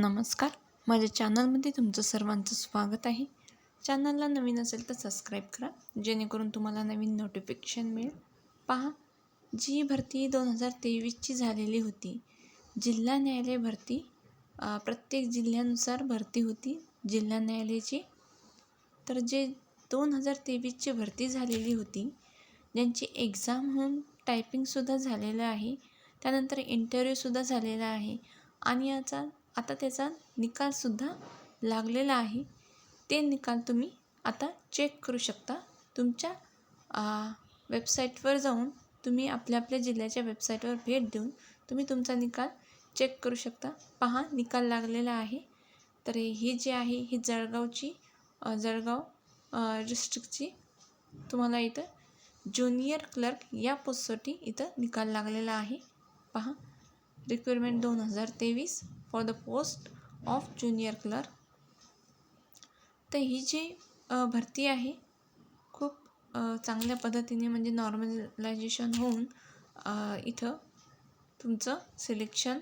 नमस्कार. माझ्या चॅनलमध्ये तुमचं सर्वांचं स्वागत आहे. चॅनलला नवीन असेल तर सबस्क्राईब करा जेणेकरून तुम्हाला नवीन नोटिफिकेशन मिळेल. पहा जी भरती दोन हजार तेवीसची झालेली होती. जिल्हा न्यायालय भरती प्रत्येक जिल्ह्यानुसार भरती होती. जिल्हा न्यायालयाची तर जे दोन हजार तेवीसची भरती झालेली होती ज्यांची एक्झाम होऊन टायपिंगसुद्धा झालेलं आहे त्यानंतर इंटरव्ह्यूसुद्धा झालेला आहे. आणि याचा आता त्याचा निकालसुद्धा लागलेला आहे. ते निकाल तुम्ही आता चेक करू शकता. तुमच्या वेबसाईटवर जाऊन तुम्ही आपल्या आपल्या जिल्ह्याच्या वेबसाईटवर भेट देऊन तुम्ही तुमचा निकाल चेक करू शकता. पहा निकाल लागलेला आहे. तर ही जी आहे ही जळगावची जळगाव डिस्ट्रिक्टची तुम्हाला इथं ज्युनियर क्लर्क या पोस्टसाठी इथं निकाल लागलेला आहे. पहा रिक्वायरमेंट दोन हजार तेवीस. For the post of junior clerk तर ही जी भरती आहे खूप चांगल्या पद्धतीने म्हणजे नॉर्मलायझेशन होऊन इथं तुमचं सिलेक्शन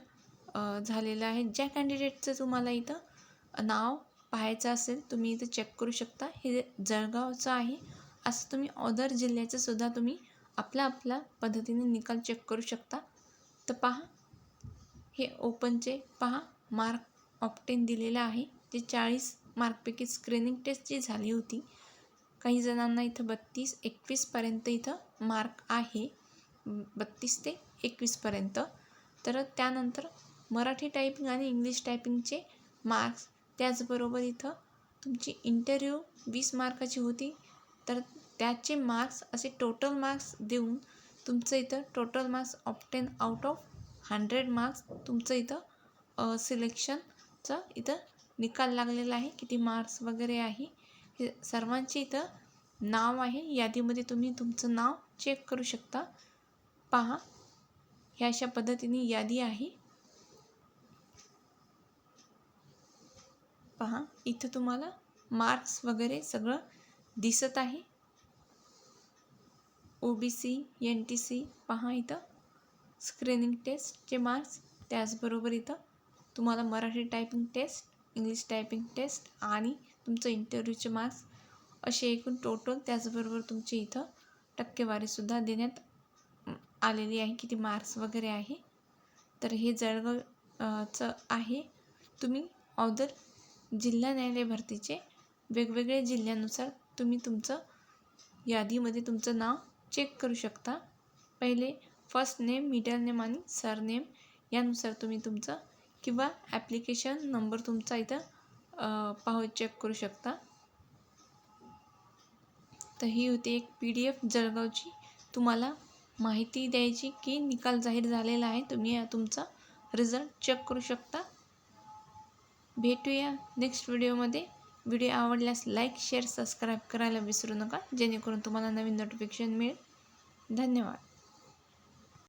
झालेलं आहे. ज्या कॅन्डिडेटचं तुम्हाला इथं नाव पाहायचं असेल तुम्ही इथं चेक करू शकता. हे जळगावचं आहे. असं तुम्ही अदर जिल्ह्याचं सुद्धा तुम्ही आपल्या आपल्या पद्धतीने निकाल चेक करू शकता. तर पहा हे ओपनचे पहा मार्क ऑप्टेन दिलेलं आहे. ते चाळीस मार्कपैकी स्क्रीनिंग टेस्ट जी झाली होती. काही जणांना इथं बत्तीस एकवीसपर्यंत इथं मार्क आहे. बत्तीस ते एकवीसपर्यंत तर त्यानंतर मराठी टायपिंग आणि इंग्लिश टायपिंगचे मार्क्स त्याचबरोबर इथं तुमची इंटरव्ह्यू वीस मार्काची होती. तर त्याचे मार्क्स असे टोटल मार्क्स देऊन तुमचं इथं total marks obtained out of hundred marks तुमचं इथं सिलेक्शनचं इथं निकाल लागलेला आहे. किती मार्क्स वगैरे आहे. हे सर्वांचे इथं नाव आहे. यादीमध्ये तुम्ही तुमचं नाव चेक करू शकता. पहा ह्या अशा पद्धतीने यादी आहे. पहा इथं तुम्हाला मार्क्स वगैरे सगळं दिसत आहे. O B C N T C पहा इथं. स्क्रीनिंग टेस्टचे मार्क्स त्याचबरोबर इथं तुम्हाला Marathi typing test English typing test आणि तुमचं इंटरव्ह्यूचे मार्क्स असे एकूण टोटल त्याचबरोबर तुमचे इथं टक्केवारीसुद्धा देण्यात आलेली आहे किती मार्क्स वगैरे आहे. तर हे जळगाव चं आहे. तुम्ही अदर जिल्हा न्यायालय भरतीचे वेगवेगळ्या जिल्ह्यानुसार तुम्ही तुमचं यादीमध्ये तुमचं नाव चेक करू शकता. पहिले फर्स्ट नेम मिडल नेम आणि सरनेम यानुसार तुम्ही तुमचं किंवा ॲप्लिकेशन नंबर तुमचा इथं पाहू चेक करू शकता. तर ही होती एक पी डी एफ जळगावची. तुम्हाला माहिती द्यायची की निकाल जाहीर झालेला आहे. तुम्ही तुमचा रिझल्ट चेक करू शकता. भेटूया नेक्स्ट व्हिडिओमध्ये व्हिडिओ आवडल्यास लाईक शेअर सबस्क्राईब करायला विसरू नका. जेणेकरून तुम्हाला नवीन नोटिफिकेशन मिळेल. धन्यवाद.